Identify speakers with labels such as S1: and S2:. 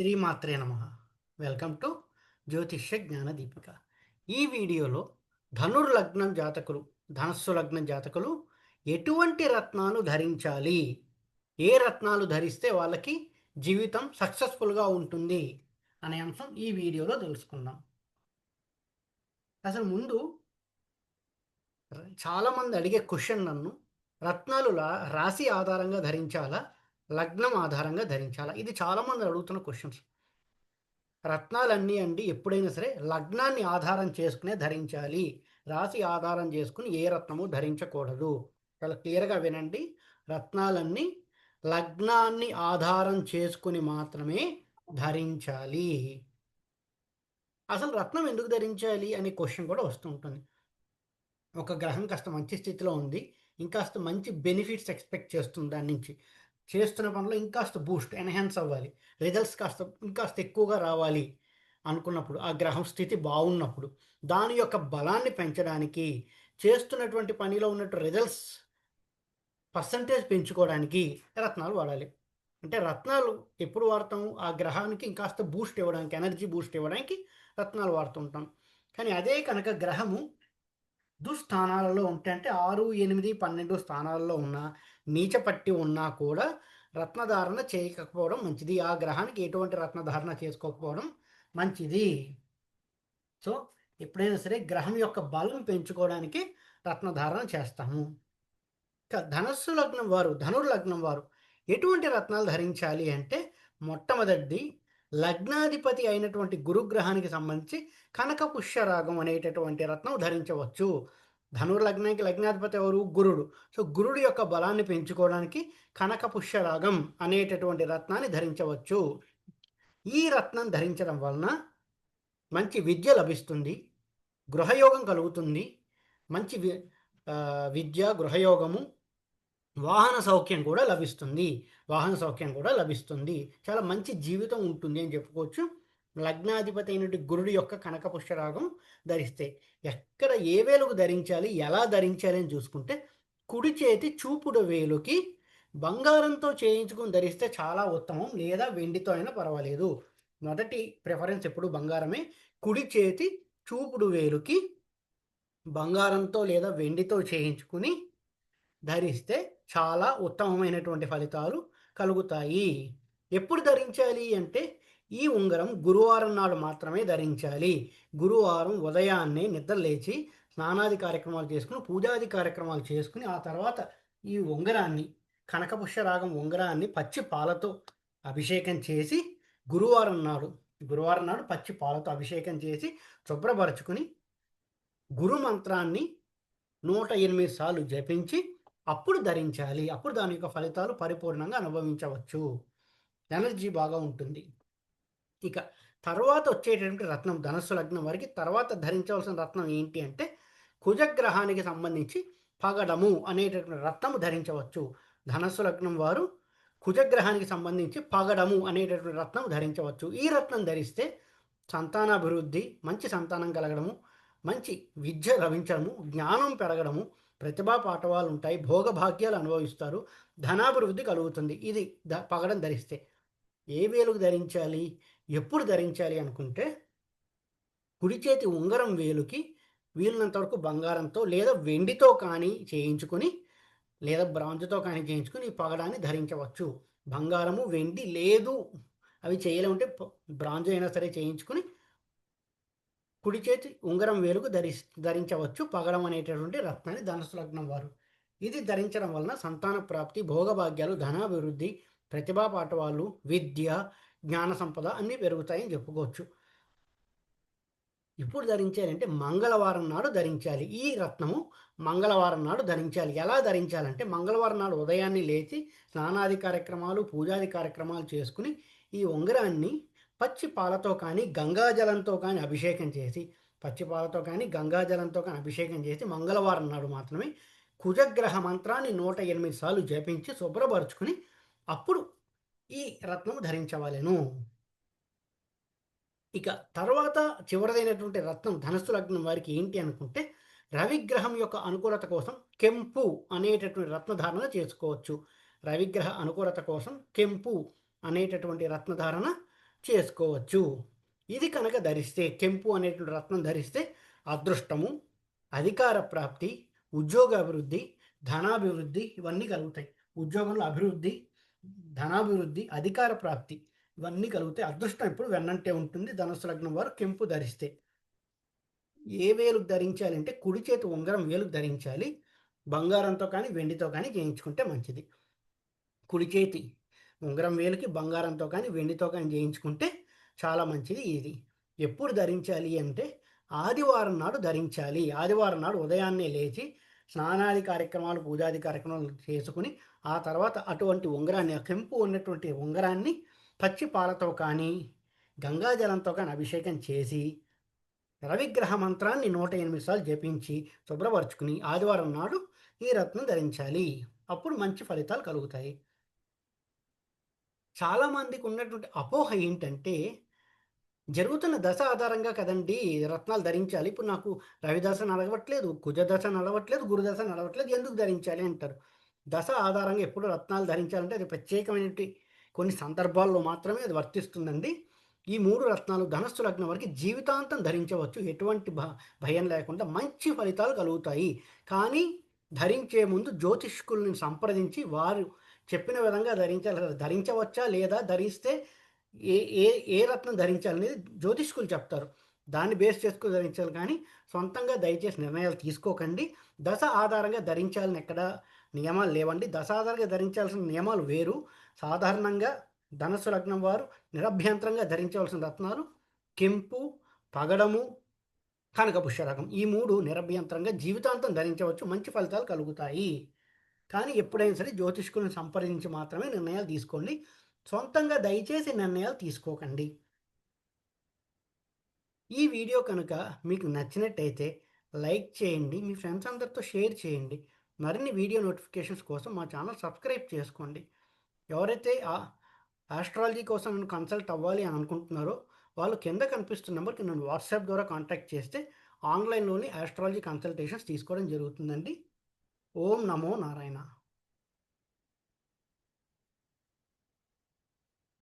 S1: శ్రీమాత్రే నమ. Welcome to జ్యోతిష్య జ్ఞాన దీపిక ఈ వీడియోలో ధనుర్లగ్నం జాతకులు ధనస్సు లగ్నం జాతకులు ఎటువంటి రత్నాలు ధరించాలి? ఏ రత్నాలు ధరిస్తే వాళ్ళకి జీవితం సక్సెస్ఫుల్గా ఉంటుంది అనే అంశం ఈ వీడియోలో తెలుసుకుందాం. అసలు ముందు చాలామంది అడిగే క్వశ్చన్ నన్ను రత్నాలు రా- రాశి ఆధారంగా ధరించాలా? లగ్నం ఆధారంగా ధరించాలా? ఇది చాలామంది అడుగుతున్న క్వశ్చన్స్ రత్నాలన్నీ అండి ఎప్పుడైనా సరే లగ్నాన్ని ఆధారం చేసుకునే ధరించాలి. రాశి ఆధారం చేసుకుని ఏ రత్నము ధరించకూడదు. చాలా క్లియర్గా వినండి. రత్నాలన్నీ లగ్నాన్ని ఆధారం చేసుకుని మాత్రమే ధరించాలి. అసలు రత్నం ఎందుకు ధరించాలి అనే క్వశ్చన్ కూడా వస్తుంటుంది ఒక గ్రహం కాస్త మంచి స్థితిలో ఉంది. ఇంకాస్త మంచి బెనిఫిట్స్ ఎక్స్పెక్ట్ చేస్తుంది దాని నుంచి. చేస్తున్న పనిలో ఇంకాస్త బూస్ట్ ఎన్హాన్స్ అవ్వాలి. రిజల్ట్స్ కాస్త ఇంకాస్త ఎక్కువగా రావాలి అనుకున్నప్పుడు ఆ గ్రహం స్థితి బాగున్నప్పుడు దాని యొక్క బలాన్ని పెంచడానికి చేస్తున్నటువంటి పనిలో ఉన్నట్టు రిజల్ట్స్ పర్సంటేజ్ పెంచుకోవడానికి రత్నాలు వాడాలి. అంటే రత్నాలు ఎప్పుడు వాడతాము? ఆ గ్రహానికి ఇంకాస్త బూస్ట్ ఇవ్వడానికి ఎనర్జీ బూస్ట్ ఇవ్వడానికి రత్నాలు వాడుతుంటాం. కానీ అదే కనుక గ్రహము దుస్థానాలలో ఉంటే అంటే ఆరు ఎనిమిది పన్నెండు స్థానాలలో ఉన్న నీచ పట్టి ఉన్నా కూడా రత్నధారణ చేయకపోవడం మంచిది. ఆ గ్రహానికి ఎటువంటి రత్నధారణ చేసుకోకపోవడం మంచిది. సో ఎప్పుడైనా సరే గ్రహం యొక్క బలం పెంచుకోవడానికి రత్నధారణ చేస్తాము. ఇక ధనస్సు లగ్నం వారు ధనుర్ లగ్నం వారు ఎటువంటి రత్నాలు ధరించాలి అంటే మొట్టమొదటిది లగ్నాధిపతి అయినటువంటి గురుగ్రహానికి సంబంధించి కనక పుష్యరాగం అనేటటువంటి రత్నం ధరించవచ్చు. ధనుర్లగ్నానికి లగ్నాధిపతి ఎవరు? గురుడు. సో గురుడు యొక్క బలాన్ని పెంచుకోవడానికి కనక పుష్యరాగం అనేటటువంటి రత్నాన్ని ధరించవచ్చు. ఈ రత్నం ధరించడం వలన మంచి విద్య లభిస్తుంది గృహయోగం కలుగుతుంది. మంచి వి విద్య గృహయోగము వాహన సౌఖ్యం కూడా లభిస్తుంది. వాహన సౌఖ్యం కూడా లభిస్తుంది. చాలా మంచి జీవితం ఉంటుంది అని చెప్పుకోవచ్చు. లగ్నాధిపతి అయినటువంటి గురుడు యొక్క కనకపుష్పరాగం ధరిస్తే ఎక్కడ ఏ వేలుకు ధరించాలి ఎలా ధరించాలి అని చూసుకుంటే కుడి చేతి చూపుడు వేలుకి బంగారంతో చేయించుకుని ధరిస్తే చాలా ఉత్తమం. లేదా వెండితో అయినా పర్వాలేదు. మొదటి ప్రిఫరెన్స్ ఎప్పుడు బంగారమే. కుడి చేతి చూపుడు వేలుకి బంగారంతో లేదా వెండితో చేయించుకుని ధరిస్తే చాలా ఉత్తమమైనటువంటి ఫలితాలు కలుగుతాయి. ఎప్పుడు ధరించాలి అంటే ఈ ఉంగరం గురువారం నాడు మాత్రమే ధరించాలి. గురువారం ఉదయాన్నే నిద్ర లేచి స్నానాది కార్యక్రమాలు చేసుకుని పూజాది కార్యక్రమాలు చేసుకుని ఆ తర్వాత ఈ ఉంగరాన్ని కనకపుష్యరాగం ఉంగరాన్ని పచ్చి పాలతో అభిషేకం చేసి గురువారం నాడు గురువారం నాడు పచ్చి పాలతో అభిషేకం చేసి శుభ్రపరచుకుని గురు మంత్రాన్ని నూట ఎనిమిది సార్లు జపించి అప్పుడు ధరించాలి. అప్పుడు దాని యొక్క ఫలితాలు పరిపూర్ణంగా అనుభవించవచ్చు. ఎనర్జీ బాగా ఉంటుంది. ఇక తర్వాత వచ్చేటటువంటి రత్నం ధనస్సు లగ్నం వారికి తర్వాత ధరించవలసిన రత్నం ఏంటి అంటే కుజగ్రహానికి సంబంధించి పగడము అనేటటువంటి రత్నము ధరించవచ్చు. ధనస్సు లగ్నం వారు కుజగ్రహానికి సంబంధించి పగడము అనేటటువంటి రత్నం ధరించవచ్చు. ఈ రత్నం ధరిస్తే సంతానాభివృద్ధి మంచి సంతానం కలగడము మంచి విద్య లభించడము జ్ఞానం పెరగడము ప్రతిభా పాఠవాలు ఉంటాయి భోగభాగ్యాలు అనుభవిస్తారు ధనాభివృద్ధి కలుగుతుంది. ఇది ద పగడం ధరిస్తే. ఏ వేలుకు ధరించాలి? ఎప్పుడు ధరించాలి అనుకుంటే కుడి చేతి ఉంగరం వేలుకి వీలున్నంత వరకు బంగారంతో లేదా వెండితో కానీ చేయించుకొని లేదా బ్రాంజ్తో కానీ చేయించుకొని ఈ పగడాన్ని ధరించవచ్చు. బంగారము వెండి లేదు. అవి చేయలేమంటే బ్రాంజ్ అయినా సరే చేయించుకొని కుడి చేతి ఉంగరం వేలుకు ధరి ధరించవచ్చు. పగడం అనేటటువంటి రత్నాన్ని ధనుసు లగ్నం వారు. ఇది ధరించడం వలన సంతాన ప్రాప్తి భోగభాగ్యాలు ధనాభివృద్ధి ప్రతిభా పాఠవాలు విద్య జ్ఞాన సంపద అన్నీ పెరుగుతాయని చెప్పుకోవచ్చు. ఇప్పుడు ధరించాలంటే మంగళవారం నాడు ధరించాలి. ఈ రత్నము మంగళవారం నాడు ధరించాలి. ఎలా ధరించాలంటే మంగళవారం నాడు ఉదయాన్నే లేచి స్నానాది కార్యక్రమాలు పూజాది కార్యక్రమాలు చేసుకుని ఈ ఉంగరాన్ని పచ్చి పాలతో కానీ గంగాజలంతో కానీ అభిషేకం చేసి పచ్చి పాలతో కానీ గంగాజలంతో కానీ అభిషేకం చేసి మంగళవారం నాడు మాత్రమే కుజగ్రహ మంత్రాన్ని నూట ఎనిమిది సార్లు జపించి శుభ్రపరుచుకుని అప్పుడు ఈ రత్నం ధరించవలెను. ఇక తర్వాత చివరిదైనటువంటి రత్నం ధనస్సు లగ్నం వారికి ఏంటి అనుకుంటే రవిగ్రహం యొక్క అనుకూలత కోసం కెంపు అనేటటువంటి రత్నధారణ చేసుకోవచ్చు. రవిగ్రహ అనుకూలత కోసం కెంపు అనేటటువంటి రత్నధారణ చేసుకోవచ్చు. ఇది కనుక ధరిస్తే కెంపు అనేటువంటి రత్నం ధరిస్తే అదృష్టము అధికార ప్రాప్తి ఉద్యోగ అభివృద్ధి ధనాభివృద్ధి ఇవన్నీ కలుగుతాయి. ఉద్యోగంలో అభివృద్ధి ధనాభివృద్ధి అధికార ప్రాప్తి ఇవన్నీ కలుగుతాయి అదృష్టం ఇప్పుడు వెన్నంటే ఉంటుంది. ధనుసు లగ్నం వారు కెంపు ధరిస్తే. ఏ వేలు ధరించాలి అంటే కుడి చేతి ఉంగరం వేలు ధరించాలి. బంగారంతో కానీ వెండితో కానీ చేయించుకుంటే మంచిది. కుడి చేతి ఉంగరం వేలుకి బంగారంతో కానీ వెండితో కానీ చేయించుకుంటే చాలా మంచిది ఇది. ఎప్పుడు ధరించాలి అంటే ఆదివారం నాడు ధరించాలి. ఆదివారం నాడు ఉదయాన్నే లేచి స్నానాది కార్యక్రమాలు పూజాది కార్యక్రమాలు చేసుకుని ఆ తర్వాత అటువంటి ఉంగరాన్ని కెంపు ఉన్నటువంటి ఉంగరాన్ని పచ్చి పాలతో కానీ గంగాజలంతో కానీ అభిషేకం చేసి రవిగ్రహ మంత్రాన్ని నూట ఎనిమిది సార్లు జపించి శుభ్రపరుచుకుని ఆదివారం నాడు ఈ రత్నం ధరించాలి. అప్పుడు మంచి ఫలితాలు కలుగుతాయి. చాలామందికి ఉన్నటువంటి అపోహ ఏంటంటే జరుగుతున్న దశ ఆధారంగా కదండి రత్నాలు ధరించాలి. ఇప్పుడు నాకు రవిదశ నడవట్లేదు కుజదశ నడవట్లేదు గురుదశ నడవట్లేదు ఎందుకు ధరించాలి అంటారు. దశ ఆధారంగా ఎప్పుడు రత్నాలు ధరించాలంటే అది ప్రత్యేకమైనటువంటి కొన్ని సందర్భాల్లో మాత్రమే అది వర్తిస్తుందండి. ఈ మూడు రత్నాలు ధనస్సు లగ్నం వరకు జీవితాంతం ధరించవచ్చు. ఎటువంటి భయం లేకుండా మంచి ఫలితాలు కలుగుతాయి. కానీ ధరించే ముందు జ్యోతిష్కుల్ని సంప్రదించి వారు చెప్పిన విధంగా ధరించాలి ధరించవచ్చా లేదా ధరిస్తే ఏ ఏ ఏ రత్నం ధరించాలనేది జ్యోతిష్కులు చెప్తారు. దాన్ని బేస్ చేసుకుని ధరించాలి కానీ సొంతంగా దయచేసి నిర్ణయాలు తీసుకోకండి. దశ ఆధారంగా ధరించాలని ఎక్కడ నియమాలు లేవండి. దశ ఆధారంగా ధరించాల్సిన నియమాలు వేరు. సాధారణంగా ధనస్సు లగ్నం వారు నిరభ్యంతరంగా ధరించవలసిన రత్నాలు కెంపు పగడము కనకపుష్యరకం ఈ మూడు నిరభ్యంతరంగా జీవితాంతం ధరించవచ్చు. మంచి ఫలితాలు కలుగుతాయి. కానీ ఎప్పుడైనా సరే జ్యోతిష్కులను సంప్రదించి మాత్రమే నిర్ణయాలు తీసుకోండి. సొంతంగా దయచేసి నిర్ణయాలు తీసుకోకండి. ఈ వీడియో కనుక మీకు నచ్చినట్టయితే లైక్ చేయండి మీ ఫ్రెండ్స్ అందరితో షేర్ చేయండి. మరిన్ని వీడియో నోటిఫికేషన్స్ కోసం మా ఛానల్ సబ్స్క్రైబ్ చేసుకోండి. ఎవరైతే ఆస్ట్రాలజీ కోసం నేను కన్సల్ట్ అవ్వాలి అని అనుకుంటున్నారో వాళ్ళు కింద కనిపిస్తున్న నెంబర్కి నన్ను వాట్సాప్ ద్వారా కాంటాక్ట్ చేస్తే ఆన్లైన్లోని ఆస్ట్రాలజీ కన్సల్టేషన్స్ తీసుకోవడం జరుగుతుందండి. ఓం నమో నారాయణ.